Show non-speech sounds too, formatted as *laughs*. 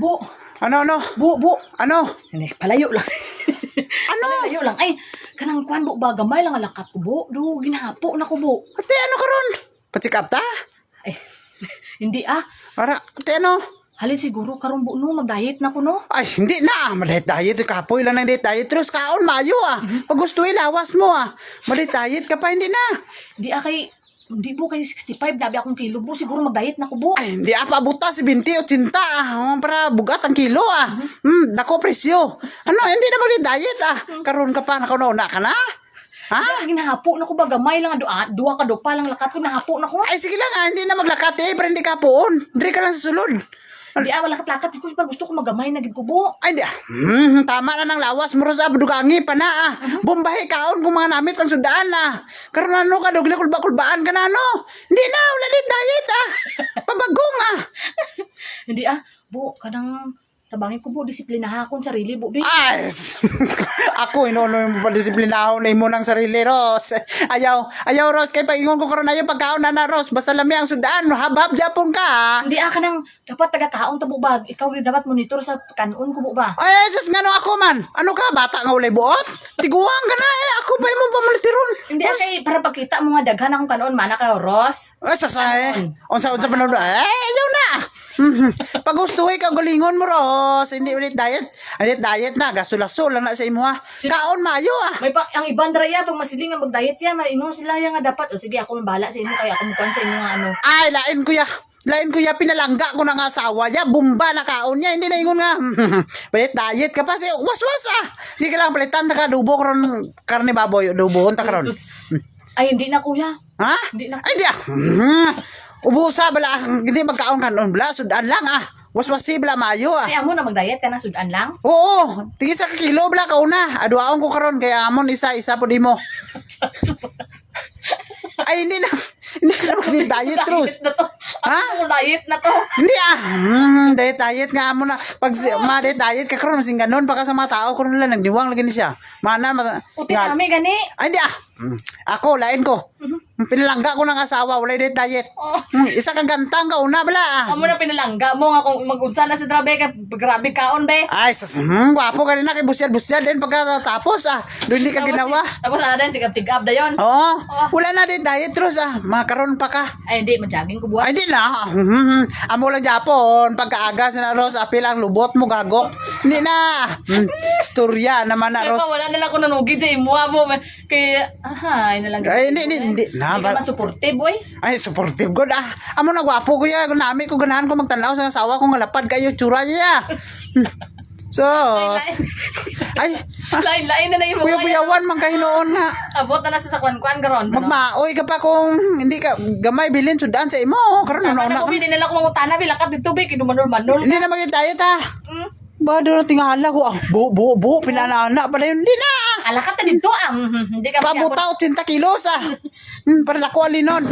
Bu, Ano, ano? bu, bu. Ano? Hindi, palayo lang. Ano? *laughs* palayo lang. Ay, kanang kwan bu, ba, gamay lang ang ko bu. Do, ginahapo na ko bu. Ate, ano karon? Patsikap ta? Ay, *laughs* hindi ah. Para, ate, ano? Halin siguro karon bu no, mag-diet na ko no. Ay, hindi na. Malit diet. Kapoy lang ng diet diet. Terus kaon, mayo ah. Pag gusto lawas mo ah. Malit diet ka pa, hindi na. Hindi ah kay, hindi bu kay 65, nabi akong kilo bu. Siguro mag-diet na ko bu. Ay, hindi apa buta si 20 o 80 ah. Oh, para bugat ang kilo ah. Hmm, dako presyo. Ano, hindi na malit diet ah. Karon ka pa, nakauna ka na? Ha? Ay, ginahapo na ko ba, gamay lang. ah, Dua, dua ka do pa lang lakat ko, nahapo na ko. Ay, sige lang ah. Hindi na maglakat eh. Pero hindi ka poon. Hindi ka lang sa sulod. Hindi ah, lakat-lakat ko. Pag gusto ko magamay na gid ko bu. Ay, di. Hmm, tama na ng lawas. Muro sa abdugangi pa na ah. Bombahe kaon kung mga namit ang sudaan ah. Karon ano ka, dugli kulba-kulbaan ka na ano. Hindi na, wala din diet ah. *laughs* Pabagong ah. Hindi ah, bu, kadang tabangin ko bu, disiplinaha akong sarili. Bi. Ay, ako inuno yung padisiplinaho na imo ng sarili, *laughs* Ros. Ayaw, ayaw, Ros. Kay paingon ko karon ayaw pagkaon na na, Ros. Basta lami ang sudaan. Habab, japon ka ah. Hindi ah, kanang dapat taga-kaon ta bu ba. Ikaw rin dapat monitor sa kanon ko bu ba. Ay, sus, nga no ako man. Ano ka, bata nga ulay buot? Tiguang ka na eh. Ako pa imong pamulitiron. Hindi ah, kay para pagkita mo nga daghan akong kanon mana kayo, Ross. Ay, sasay. Unsa unsa panood. Ay, ayaw na. *laughs* Mhm. Pag gusto ka galingon mo, Ros. Hindi ulit diet. Ulit diet na. Gasulaso lang na sa imo ha. Kaon mayo ah. May pa, ang ibang draya, pag masiling nga mag-diet yan, mainom sila yan nga dapat. O sige, ako mabahala sa inyo, kaya ako mukuhan sa inyo nga ano. Ay, lain kuya. Lain kuya, pinalangga ko ng asawa niya. Bumba na kaon niya. Hindi na ingon nga. *laughs* Palit diet ka pa. Say, was-was ah. Sige lang, palitan na ka. Dubo karon karne baboy. Dubo ta karon. Ay, hindi na kuya. Ha? Hindi na. Ay, di ah. *laughs* Ubusa bala. Hindi magkaon kanon bala. Sudan lang ah. Was-wasi bala mayo ah. Kaya mo na mag-diet ka na, sudan lang. Oo, tingin sa kilo bala ka una. Aduaon ko karon kaya amon isa isa po di mo. *laughs* Ay hindi na. Hindi na ni diet to. Ha? Diet na to? Hindi ah. Mm, diet diet nga amo na. Pag ma diet diet ka karon sing ganon pagka sa mga tao karon lang nagdiwang lagi ni siya. Mana ma Puti kami gani. Ay hindi ah. Mm, Ako lain ko. Pinalangga ko ng asawa wala diet diet. Oh. Mm, isa kang gantang ka una bala. Amo na pinalangga mo nga kung mag-unsa na sa trabe ka, grabe kaon be. Ay, sas, hmm, gwapo ka rin na kay busyad-busyad din pagkatapos ah. Doon hindi ka ginawa. Tapos ano din, tigab-tigab na yun. Oo. Wala na din diet Rus ah. Makaroon pa ka. Ay, hindi, magjaging ko buhat. Ay, hindi na. Hmm, Amo lang Japon. Pagkaaga sa na Ros, apil ang lubot mo gagok. Hindi na. Hmm. Storya naman na Ay, Ros. pa, wala na lang ko nanugid sa imuha mo. Kaya, ay, na lang. Ay, hindi, hindi, hindi. Na, Hindi ka ba- masupportive, boy. Ay, supportive good ah. Amo na gwapo ko ya. Nami ko ganahan ko magtanaw sa asawa ko nga lapad kayo tsura niya. *laughs* So, ay, Lain-lain na na yung kuya-kuyawan man nga. Abot na na sa sakwan-kwan karon. Magmaoy ka pa kung hindi ka gamay bilin sudan sa imo. Karon Ano ano na na. ko nila ko mangutana bilakat dito be kinumanol-manol. Hindi na magdayet ah. Mm. Ba do na tingala ko ah. Bu bu bu pinanana pala yun. Hindi na. Alakat na dito ah. Mhm, Hindi ka Pabuta 80 kilos ah. Hmm, para nako alinon.